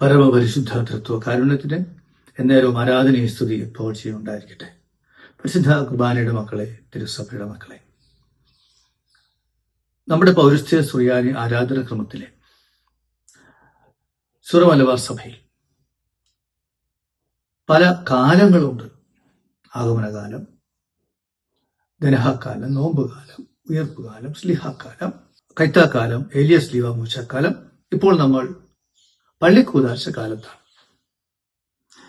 പരമപരിശുദ്ധ തൃത്വ കാരുണ്യത്തിന് എന്നേരവും ആരാധനയും സ്തുതി ഇപ്പോൾ ചെയ്യുന്നുണ്ടായിരിക്കട്ടെ. പരിശുദ്ധ കുർബാനയുടെ മക്കളെ തിരുസഭയുടെ മക്കളെ. നമ്മുടെ പൗരസ്ത്യ സുറിയാനി ആരാധന ക്രമത്തിലെ സുറമലബാർ സഭയിൽ പല കാലങ്ങളുണ്ട്. ആഗമനകാലം ധനഹക്കാലം നോമ്പുകാലം ഉയർപ്പുകാലം സ്ലിഹാക്കാലം കൈത്താക്കാലം ഏലിയസ് ലീവ മൂച്ചക്കാലം. ഇപ്പോൾ നമ്മൾ പള്ളിക്കൂതാശ കാലത്താണ്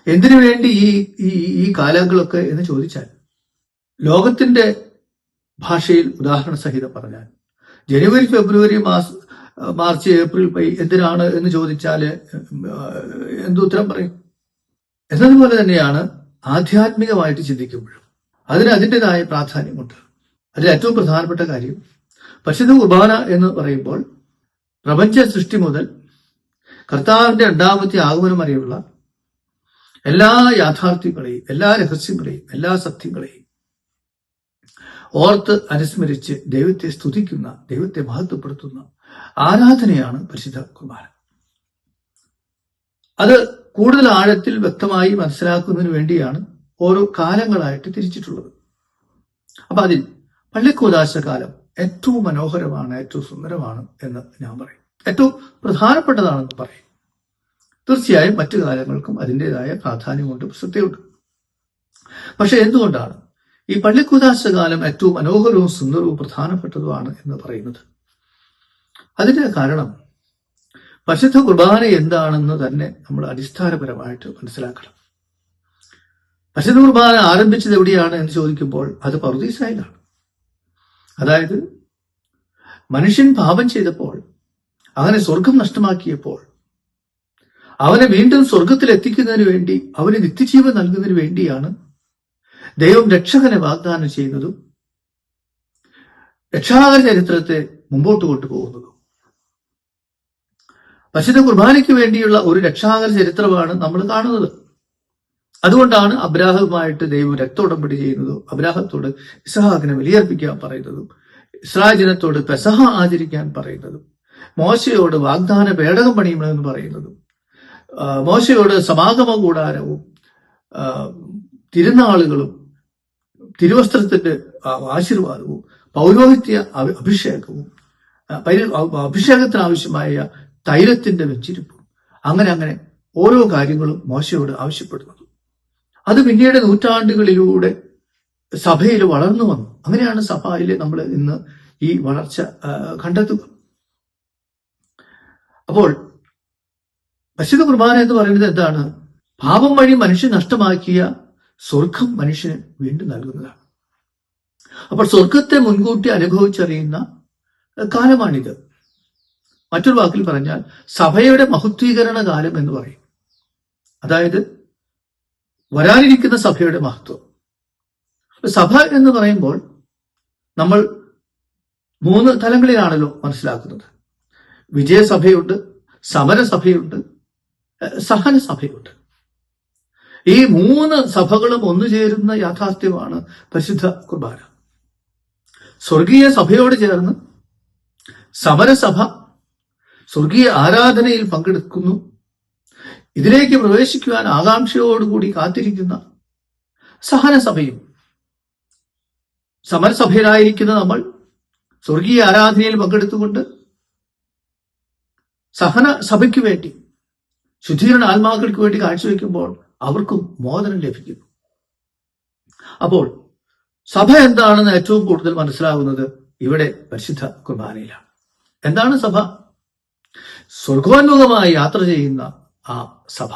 എന്തിനു വേണ്ടി ഈ ഈ ഈ കാലങ്ങളൊക്കെ എന്ന് ചോദിച്ചാൽ ലോകത്തിന്റെ ഭാഷയിൽ ഉദാഹരണ സഹിതം പറഞ്ഞാൽ ജനുവരി ഫെബ്രുവരി മാസ മാർച്ച് ഏപ്രിൽ മെയ് എന്തിനാണ് എന്ന് ചോദിച്ചാൽ എന്തുത്തരം പറയും? എന്നതുപോലെ തന്നെയാണ് ആധ്യാത്മികമായിട്ട് ചിന്തിക്കുമ്പോഴും അതിന് അതിന്റെതായ പ്രാധാന്യമുണ്ട്. അതിൽ ഏറ്റവും പ്രധാനപ്പെട്ട കാര്യം പരിശുദ്ധ കുർബാന എന്ന് പറയുമ്പോൾ പ്രപഞ്ച സൃഷ്ടി മുതൽ കർത്താവിന്റെ രണ്ടാമത്തെ ആഗമനം വരെയുള്ള എല്ലാ യാഥാർത്ഥ്യങ്ങളെയും എല്ലാ രഹസ്യങ്ങളെയും എല്ലാ സത്യങ്ങളെയും ഓർത്ത് അനുസ്മരിച്ച് ദൈവത്തെ സ്തുതിക്കുന്ന ദൈവത്തെ മഹത്വപ്പെടുത്തുന്ന ആരാധനയാണ് പരിശുദ്ധ കുർബാന. അത് കൂടുതൽ ആഴത്തിൽ വ്യക്തമായി മനസ്സിലാക്കുന്നതിന് വേണ്ടിയാണ് ഓരോ കാലങ്ങളായിട്ട് തിരിച്ചിട്ടുള്ളത്. അപ്പൊ അതിൽ പള്ളിക്കൂതാശ കാലം ഏറ്റവും മനോഹരമാണ് ഏറ്റവും സുന്ദരമാണ് എന്ന് ഞാൻ പറയും. ഏറ്റവും പ്രധാനപ്പെട്ടതാണെന്ന് പറയും. തീർച്ചയായും മറ്റു കാലങ്ങൾക്കും അതിന്റെതായ പ്രാധാന്യമുണ്ട് പ്രസക്തിയുണ്ട് പക്ഷെ എന്തുകൊണ്ടാണ് ഈ പള്ളിക്കൂതാശ കാലം ഏറ്റവും മനോഹരവും സുന്ദരവും പ്രധാനപ്പെട്ടതുമാണ് എന്ന് പറയുന്നത്? അതിന്റെ കാരണം പരിശുദ്ധ കുർബാന എന്താണെന്ന് തന്നെ നമ്മൾ അടിസ്ഥാനപരമായിട്ട് മനസ്സിലാക്കണം. പരിശുദ്ധ കുർബാന ആരംഭിച്ചത് എവിടെയാണ് എന്ന് ചോദിക്കുമ്പോൾ അത് പറുദീസായിലാണ്. അതായത് മനുഷ്യൻ പാപം ചെയ്തപ്പോൾ അവനെ സ്വർഗം നഷ്ടമാക്കിയപ്പോൾ അവനെ വീണ്ടും സ്വർഗത്തിൽ എത്തിക്കുന്നതിന് വേണ്ടി അവന് നിത്യജീവൻ നൽകുന്നതിന് വേണ്ടിയാണ് ദൈവം രക്ഷകനെ വാഗ്ദാനം ചെയ്യുന്നതും രക്ഷാകര ചരിത്രത്തെ മുമ്പോട്ട് കൊണ്ടുപോകുന്നതും. പരിശുദ്ധ കുർബാനയ്ക്ക് വേണ്ടിയുള്ള ഒരു രക്ഷാകര ചരിത്രമാണ് നമ്മൾ കാണുന്നത്. അതുകൊണ്ടാണ് അബ്രാഹവുമായിട്ട് ദൈവം രക്തോടമ്പടി ചെയ്യുന്നതും അബ്രാഹത്തോട് ഇസഹാക്കിനെ ബലിയർപ്പിക്കാൻ പറയുന്നതും ഇസ്രായേൽ ജനത്തോട് പെസഹ ആചരിക്കാൻ പറയുന്നതും. മോശയോട് വാഗ്ദാന പേടകം പണിയണമെന്ന് പറയുന്നത്. മോശയോട് സമാഗമ കൂടാരവും തിരുനാളുകളും തിരുവസ്ത്രത്തിന്റെ ആശീർവാദവും പൗരോഹിത്യ അഭിഷേകവും അഭിഷേകത്തിന് ആവശ്യമായ തൈലത്തിന്റെ വെച്ചിരിപ്പും. അങ്ങനെ അങ്ങനെ ഓരോ കാര്യങ്ങളും മോശയോട് ആവശ്യപ്പെടുന്നത്. അത് പിന്നീട് നൂറ്റാണ്ടുകളിലൂടെ സഭയിൽ വളർന്നു വന്നു. അങ്ങനെയാണ് സഭയിൽ നമ്മൾ ഇന്ന് ഈ വളർച്ച കണ്ടെത്തുക. അപ്പോൾ പരിശുദ്ധ കുർബാന എന്ന് പറയുന്നത് എന്താണ്? പാപം വഴി മനുഷ്യൻ നഷ്ടമാക്കിയ സ്വർഗം മനുഷ്യന് വീണ്ടും നൽകുന്നതാണ്. അപ്പോൾ സ്വർഗത്തെ മുൻകൂട്ടി അനുഭവിച്ചറിയുന്ന കാലമാണിത്. മറ്റൊരു വാക്കിൽ പറഞ്ഞാൽ സഭയുടെ മഹത്വീകരണ കാലം എന്ന് പറയും. അതായത് വരാനിരിക്കുന്ന സഭയുടെ മഹത്വം. സഭ എന്ന് പറയുമ്പോൾ നമ്മൾ മൂന്ന് തലങ്ങളിലാണല്ലോ മനസ്സിലാക്കുന്നത്. വിജയസഭയുണ്ട് സമരസഭയുണ്ട് സഹനസഭയുണ്ട്. ഈ മൂന്ന് സഭകളും ഒന്നു ചേരുന്ന യാഥാർത്ഥ്യമാണ് പരിശുദ്ധ കുർബാന. സ്വർഗീയ സഭയോട് ചേർന്ന് സമരസഭ സ്വർഗീയ ആരാധനയിൽ പങ്കെടുക്കുന്നു. ഇതിലേക്ക് പ്രവേശിക്കുവാൻ ആകാംക്ഷയോടുകൂടി കാത്തിരിക്കുന്ന സഹനസഭയും. സമരസഭയിലായിരിക്കുന്ന നമ്മൾ സ്വർഗീയ ആരാധനയിൽ പങ്കെടുത്തുകൊണ്ട് സഹന സഭയ്ക്ക് വേണ്ടി ശുദ്ധീകരണ ആത്മാക്കൾക്ക് വേണ്ടി കാഴ്ചവെക്കുമ്പോൾ അവർക്കും മോചനം ലഭിക്കുന്നു. അപ്പോൾ സഭ എന്താണെന്ന് ഏറ്റവും കൂടുതൽ മനസ്സിലാകുന്നത് ഇവിടെ പരിശുദ്ധ കുർബാനയിലാണ്. എന്താണ് സഭ? സ്വർഗോന്മുഖമായി യാത്ര ചെയ്യുന്ന ആ സഭ.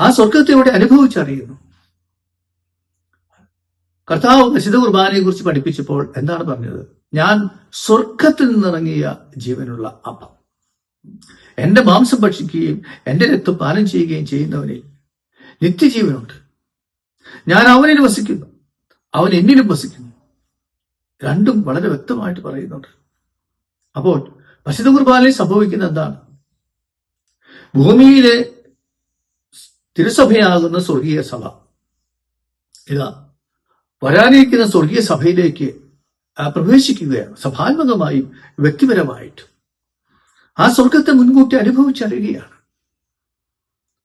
ആ സ്വർഗത്തെ ഇവിടെ അനുഭവിച്ചറിയുന്നു. കർത്താവ് പരിശുദ്ധ കുർബാനയെ കുറിച്ച് പഠിപ്പിച്ചപ്പോൾ എന്താണ് പറഞ്ഞത്? ഞാൻ സ്വർഗത്തിൽ നിന്നിറങ്ങിയ ജീവനുള്ള അപ്പം. എന്റെ മാംസം ഭക്ഷിക്കുകയും എന്റെ രക്തം പാനം ചെയ്യുകയും ചെയ്യുന്നവനിൽ നിത്യജീവനുണ്ട്. ഞാൻ അവനിൽ വസിക്കുന്നു. അവൻ എന്നിലും വസിക്കുന്നു. രണ്ടും വളരെ വ്യക്തമായിട്ട് പറയുന്നുണ്ട്. അപ്പോൾ പശുത കുർബാനയിൽ സംഭവിക്കുന്ന എന്താണ്? ഭൂമിയിലെ തിരുസഭയാകുന്ന സ്വർഗീയ സഭ. ഇതാ വരാനിരിക്കുന്ന സ്വർഗീയ സഭയിലേക്ക് പ്രവേശിക്കുകയാണ്. സഭാത്മകമായും വ്യക്തിപരമായിട്ടും. ആ സ്വർഗത്തെ മുൻകൂട്ടി അനുഭവിച്ചറിയുകയാണ്.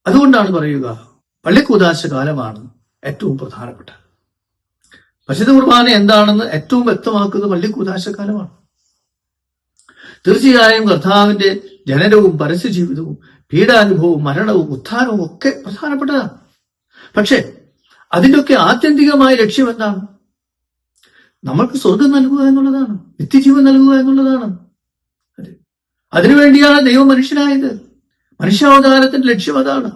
അതുകൊണ്ടാണ് പറയുക പള്ളിക്കൂതാശ കാലമാണ് ഏറ്റവും പ്രധാനപ്പെട്ട പരിശുദ്ധ കുർബാന എന്താണെന്ന് ഏറ്റവും വ്യക്തമാക്കുന്നത് പള്ളിക്കൂതാശ കാലമാണ്. തീർച്ചയായും കർത്താവിന്റെ ജനനവും പരസ്യ ജീവിതവും പീഡാനുഭവവും മരണവും ഉത്ഥാനവും ഒക്കെ പ്രധാനപ്പെട്ടതാണ്. പക്ഷേ അതിന്റെയൊക്കെ ആത്യന്തികമായ ലക്ഷ്യം എന്താണ്? നമ്മൾക്ക് സ്വർഗം നൽകുക എന്നുള്ളതാണ് നിത്യജീവൻ നൽകുക എന്നുള്ളതാണ്. അതിനുവേണ്ടിയാണ് ദൈവം മനുഷ്യനായത്. മനുഷ്യാവതാരത്തിന്റെ ലക്ഷ്യം അതാണ്.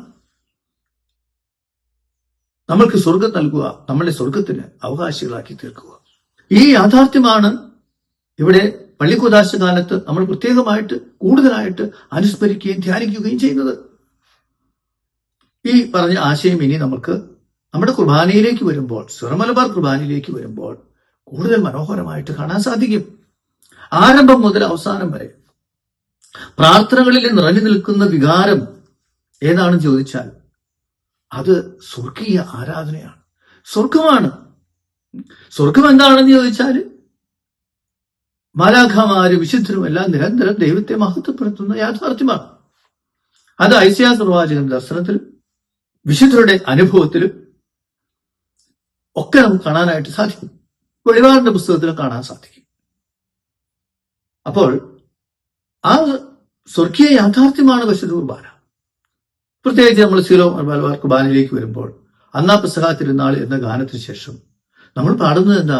നമ്മൾക്ക് സ്വർഗം നൽകുക നമ്മളെ സ്വർഗത്തിന് അവകാശികളാക്കി തീർക്കുക. ഈ യാഥാർത്ഥ്യമാണ് ഇവിടെ പള്ളിക്കുദാശ കാലത്ത് നമ്മൾ പ്രത്യേകമായിട്ട് കൂടുതലായിട്ട് അനുസ്മരിക്കുകയും ധ്യാനിക്കുകയും ചെയ്യുന്നത്. ഈ പറഞ്ഞ ആശയം ഇനി നമുക്ക് നമ്മുടെ കുർബാനയിലേക്ക് വരുമ്പോൾ സ്വർമലബാർ കുർബാനയിലേക്ക് വരുമ്പോൾ കൂടുതൽ മനോഹരമായിട്ട് കാണാൻ സാധിക്കും. ആരംഭം മുതൽ അവസാനം വരെ പ്രാർത്ഥനകളിൽ നിറഞ്ഞു നിൽക്കുന്ന വികാരം ഏതാണ് ചോദിച്ചാൽ അത് സ്വർഗീയ ആരാധനയാണ്. സ്വർഗമാണ്. സ്വർഗം എന്താണെന്ന് ചോദിച്ചാൽ മാലാഖമാര് വിശുദ്ധരും എല്ലാം നിരന്തരം ദൈവത്തെ മഹത്വപ്പെടുത്തുന്ന യാഥാർത്ഥ്യമാണ്. അത് ഐസ്യാ പ്രവാചകൻ ദർശനത്തിൽ വിശുദ്ധരുടെ അനുഭവത്തിലും ഒക്കെ നമുക്ക് കാണാനായിട്ട് സാധിക്കും. വെളിപാടിന്റെ പുസ്തകത്തിൽ കാണാൻ സാധിക്കും. അപ്പോൾ ആ സ്വർഗീയ യാഥാർത്ഥ്യമാണ് പരിശുദ്ധ കുർബാന. പ്രത്യേകിച്ച് നമ്മൾ സീലോ മലബാർ കുർബാനയിലേക്ക് വരുമ്പോൾ അന്നാ പുസ്തക തിരുനാൾ എന്ന ഗാനത്തിന് ശേഷം നമ്മൾ പാടുന്നത് എന്താ?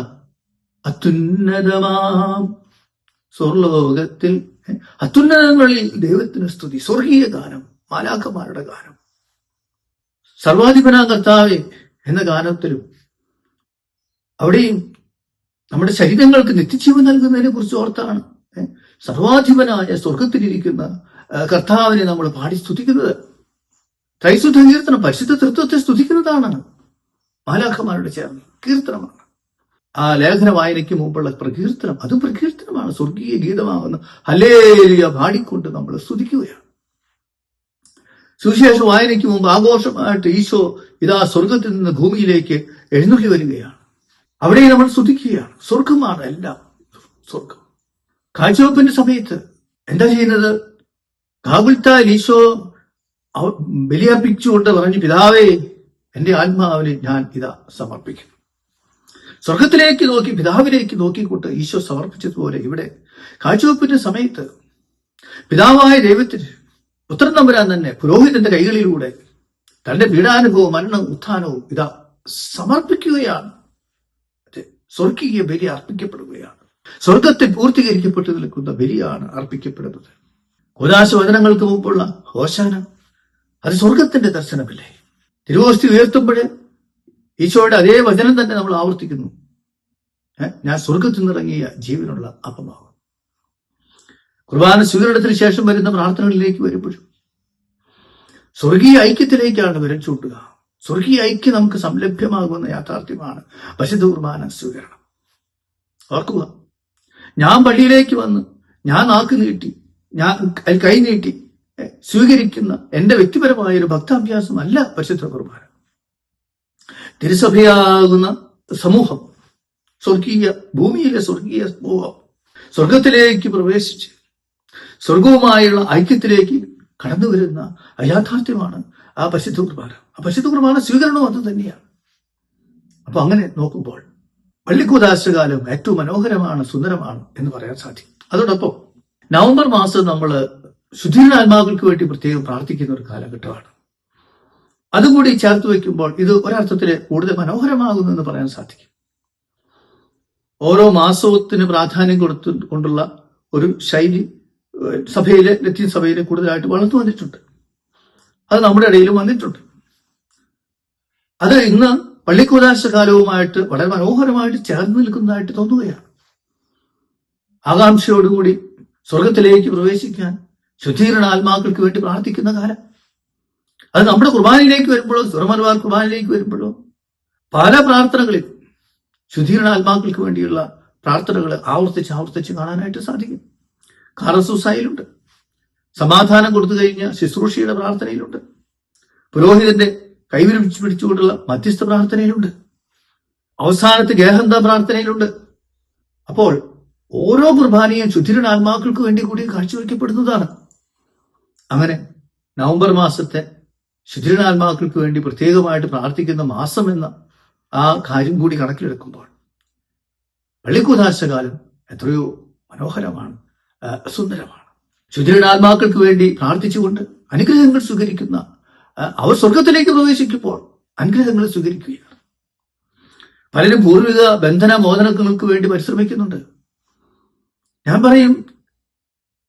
അത്യുന്നതമാം സ്വർലോകത്തിൽ അത്യുന്നതങ്ങളിൽ ദൈവത്തിന് സ്തുതി സ്വർഗീയ ഗാനം മാലാഖമാരുടെ ഗാനം സർവാധിപനാ കർത്താവെ എന്ന ഗാനത്തിലും അവിടെയും നമ്മുടെ ശരീരങ്ങൾക്ക് നിത്യജീവൻ നൽകുന്നതിനെ കുറിച്ച് ഓർത്താണ്. സർവാധിപനായ സ്വർഗത്തിലിരിക്കുന്ന കർത്താവിനെ നമ്മൾ പാടി സ്തുതിക്കുന്നത്. ത്രൈശുദ്ധ കീർത്തനം പരിശുദ്ധ തൃത്വത്തെ സ്തുതിക്കുന്നതാണ്. മാലാഖമാരുടെ ചേർന്ന് കീർത്തനമാണ്. ആ ലേഖന വായനയ്ക്ക് മുമ്പുള്ള പ്രകീർത്തനം അതും പ്രകീർത്തനമാണ്. സ്വർഗീയ ഗീതമാകുന്ന ഹലേലിയ പാടിക്കൊണ്ട് നമ്മൾ സ്തുതിക്കുകയാണ്. സുവിശേഷ വായനയ്ക്ക് മുമ്പ് ആഘോഷമായിട്ട് ഈശോ ഇതാ സ്വർഗത്തിൽ നിന്ന് ഭൂമിയിലേക്ക് എഴുന്നള്ളി വരികയാണ്. അവിടെ നമ്മൾ സ്തുതിക്കുകയാണ്. സ്വർഗമാണ് എല്ലാം സ്വർഗം കാഴ്ചവെപ്പിന്റെ സമയത്ത് എന്താ ചെയ്യുന്നത്? കാബുൽത്താൽ ഈശോ ബലിയർപ്പിച്ചുകൊണ്ട് പറഞ്ഞു പിതാവേ എന്റെ ആത്മാവിനെ ഞാൻ ഇതാ സമർപ്പിക്കും സ്വർഗത്തിലേക്ക് നോക്കി പിതാവിലേക്ക് നോക്കിക്കൊണ്ട് ഈശോ സമർപ്പിച്ചതുപോലെ ഇവിടെ കാഴ്ചവെപ്പിന്റെ സമയത്ത് പിതാവായ ദൈവത്തിന് പുത്രൻ നമ്പുരാൻ തന്നെ പുരോഹിതന്റെ കൈകളിലൂടെ തന്റെ പീഡാനുഭവവും മരണവും ഉത്ഥാനവും ഇതാ സമർപ്പിക്കുകയാണ്. സ്വർഗീയ ബലി അർപ്പിക്കപ്പെടുകയാണ്. സ്വർഗത്തെ പൂർത്തീകരിക്കപ്പെട്ടു നിൽക്കുന്ന ബലിയാണ് അർപ്പിക്കപ്പെടുന്നത്. ഉദാശവചനങ്ങൾക്ക് മുമ്പുള്ള ഹോശാന അത് സ്വർഗത്തിന്റെ ദർശനമല്ലേ? തിരുവോസ്തി ഉയർത്തുമ്പോൾ ഈശോയുടെ അതേ വചനം തന്നെ നമ്മൾ ആവർത്തിക്കുന്നു. ഞാൻ സ്വർഗത്തിൽ നിന്നിറങ്ങിയ ജീവനുള്ള അപമാവ് കുർബാന സ്വീകരണത്തിന് ശേഷം വരുന്ന പ്രാർത്ഥനകളിലേക്ക് വരുമ്പോഴും സ്വർഗീയ ഐക്യത്തിലേക്കാണ് വിരൽ ചൂട്ടുക. സ്വർഗീയ ഐക്യം നമുക്ക് സംലഭ്യമാകുന്ന യാഥാർത്ഥ്യമാണ്. പശുദൂർമാന സ്വീകരണം. ഓർക്കുക. ഞാൻ പള്ളിയിലേക്ക് വന്ന് ഞാൻ നാക്ക് നീട്ടി ഞാൻ കൈ നീട്ടി സ്വീകരിക്കുന്ന എന്റെ വ്യക്തിപരമായ ഒരു ഭക്താഭ്യാസമല്ല പരിശുദ്ധ കുർബാന തിരുസഭയാകുന്ന സമൂഹം സ്വർഗീയ ഭൂമിയിലെ സ്വർഗീയ സമൂഹം സ്വർഗത്തിലേക്ക് പ്രവേശിച്ച് സ്വർഗവുമായുള്ള ഐക്യത്തിലേക്ക് കടന്നു വരുന്ന അയാഥാർത്ഥ്യമാണ് ആ പശുദ്ധ കുർബാന. ആ പശുദ്ധ കുർബാന സ്വീകരണവും അത് തന്നെയാണ്. അപ്പൊ അങ്ങനെ നോക്കുമ്പോൾ പള്ളിക്കൂതാശകാലം ഏറ്റവും മനോഹരമാണ് സുന്ദരമാണ് എന്ന് പറയാൻ സാധിക്കും. അതോടൊപ്പം നവംബർ മാസം നമ്മൾ ശുദ്ധീകരണ ആത്മാക്കൾക്ക് വേണ്ടി പ്രത്യേകം പ്രാർത്ഥിക്കുന്ന ഒരു കാലഘട്ടമാണ്. അതുകൂടി ചേർത്ത് വയ്ക്കുമ്പോൾ ഇത് ഒരർത്ഥത്തിൽ കൂടുതൽ മനോഹരമാകുന്നു എന്ന് പറയാൻ സാധിക്കും. ഓരോ മാസത്തിന് പ്രാധാന്യം കൊടുത്തു കൊണ്ടുള്ള ഒരു ശൈലി സഭയിലെ ലത്തീൻ സഭയിലെ കൂടുതലായിട്ട് വളർന്നു വന്നിട്ടുണ്ട്. അത് നമ്മുടെ ഇടയിലും വന്നിട്ടുണ്ട്. അത് ഇന്ന് പള്ളിക്കൂലാശ കാലവുമായിട്ട് വളരെ മനോഹരമായിട്ട് ചേർന്ന് നിൽക്കുന്നതായിട്ട് തോന്നുകയാണ്. ആകാംക്ഷയോടുകൂടി സ്വർഗത്തിലേക്ക് പ്രവേശിക്കാൻ ശുദ്ധീകരണ ആത്മാക്കൾക്ക് വേണ്ടി പ്രാർത്ഥിക്കുന്ന കാലം. അത് നമ്മുടെ കുർബാനയിലേക്ക് വരുമ്പോഴോ സുറമന്മാർ കുർബാനയിലേക്ക് വരുമ്പോഴോ പല പ്രാർത്ഥനകളിൽ ശുദ്ധീകരണ ആത്മാക്കൾക്ക് വേണ്ടിയുള്ള പ്രാർത്ഥനകൾ ആവർത്തിച്ച് ആവർത്തിച്ച് കാണാനായിട്ട് സാധിക്കും. കാറസൂസായിലുണ്ട് സമാധാനം കൊടുത്തു കഴിഞ്ഞ ശുശ്രൂഷയുടെ പ്രാർത്ഥനയിലുണ്ട്. പുരോഹിതന്റെ കൈവിരിച്ച് പിടിച്ചുകൊണ്ടുള്ള മധ്യസ്ഥ പ്രാർത്ഥനയിലുണ്ട്. അവസാനത്തെ ഗേഹന്ത പ്രാർത്ഥനയിലുണ്ട്. അപ്പോൾ ഓരോ കുർബാനയും ശുദ്ധിരൻ ആത്മാക്കൾക്ക് വേണ്ടി കൂടി കാഴ്ചവെക്കപ്പെടുന്നതാണ്. അങ്ങനെ നവംബർ മാസത്തെ ശുദ്ധിരാത്മാക്കൾക്ക് വേണ്ടി പ്രത്യേകമായിട്ട് പ്രാർത്ഥിക്കുന്ന മാസം എന്ന ആ കാര്യം കൂടി കണക്കിലെടുക്കുമ്പോൾ പള്ളിക്കുദാശകാലം എത്രയോ മനോഹരമാണ്. സുന്ദരമാണ്. ശുദ്ധിരാത്മാക്കൾക്ക് വേണ്ടി പ്രാർത്ഥിച്ചുകൊണ്ട് അനുഗ്രഹങ്ങൾ സ്വീകരിക്കുന്ന അവർ സ്വർഗത്തിലേക്ക് പ്രവേശിക്കുമ്പോൾ അനുഗ്രഹങ്ങൾ സ്വീകരിക്കുകയാണ്. പലരും പൂർവിക ബന്ധന മോചനങ്ങൾക്ക് വേണ്ടി പരിശ്രമിക്കുന്നുണ്ട്. ഞാൻ പറയും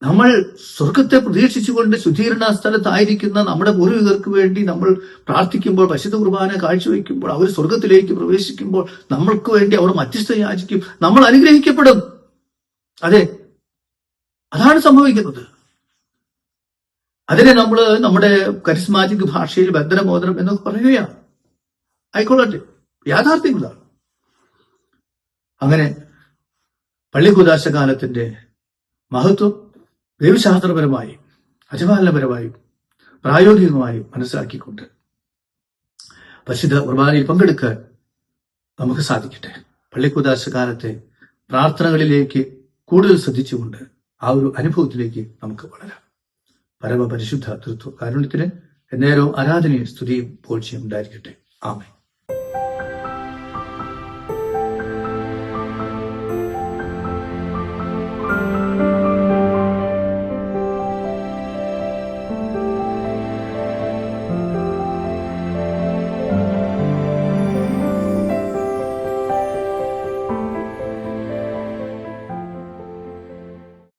നമ്മൾ സ്വർഗത്തെ പ്രതീക്ഷിച്ചുകൊണ്ട് ശുദ്ധീകരണ സ്ഥലത്തായിരിക്കുന്ന നമ്മുടെ പൂർവികർക്ക് വേണ്ടി നമ്മൾ പ്രാർത്ഥിക്കുമ്പോൾ പശുദ്ധ കുർബാന കാഴ്ചവെക്കുമ്പോൾ അവർ സ്വർഗത്തിലേക്ക് പ്രവേശിക്കുമ്പോൾ നമ്മൾക്ക് വേണ്ടി അവർ മധ്യസ്ഥ യാചിക്കും നമ്മൾ അനുഗ്രഹിക്കപ്പെടും. അതെ അതാണ് സംഭവിക്കുന്നത്. അതിനെ നമ്മൾ നമ്മുടെ കരിസ്മാറ്റിക് ഭാഷയിൽ ബന്ധനമോദനം എന്നൊക്കെ പറയുകയാണ്. ആയിക്കൊള്ളട്ടെ. യാഥാർത്ഥ്യങ്ങളാണ്. അങ്ങനെ പള്ളിക്കുദാശ കാലത്തിന്റെ മഹത്വം ദൈവശാസ്ത്രപരമായും അജപാലനപരമായും പ്രായോഗികമായും മനസ്സിലാക്കിക്കൊണ്ട് പരിശുദ്ധ കുർബാനയിൽ പങ്കെടുക്കാൻ നമുക്ക് സാധിക്കട്ടെ. പള്ളിക്കുദാശ കാലത്തെ പ്രാർത്ഥനകളിലേക്ക് കൂടുതൽ ശ്രദ്ധിച്ചുകൊണ്ട് ആ ഒരു അനുഭവത്തിലേക്ക് നമുക്ക് വളരാം. പരമപരിശുദ്ധ തൃത്വ കാരുണ്യത്തിന് എന്നേരവും ആരാധനയും സ്തുതിയും പോഴ്ചയും ഉണ്ടായിരിക്കട്ടെ. ആമേ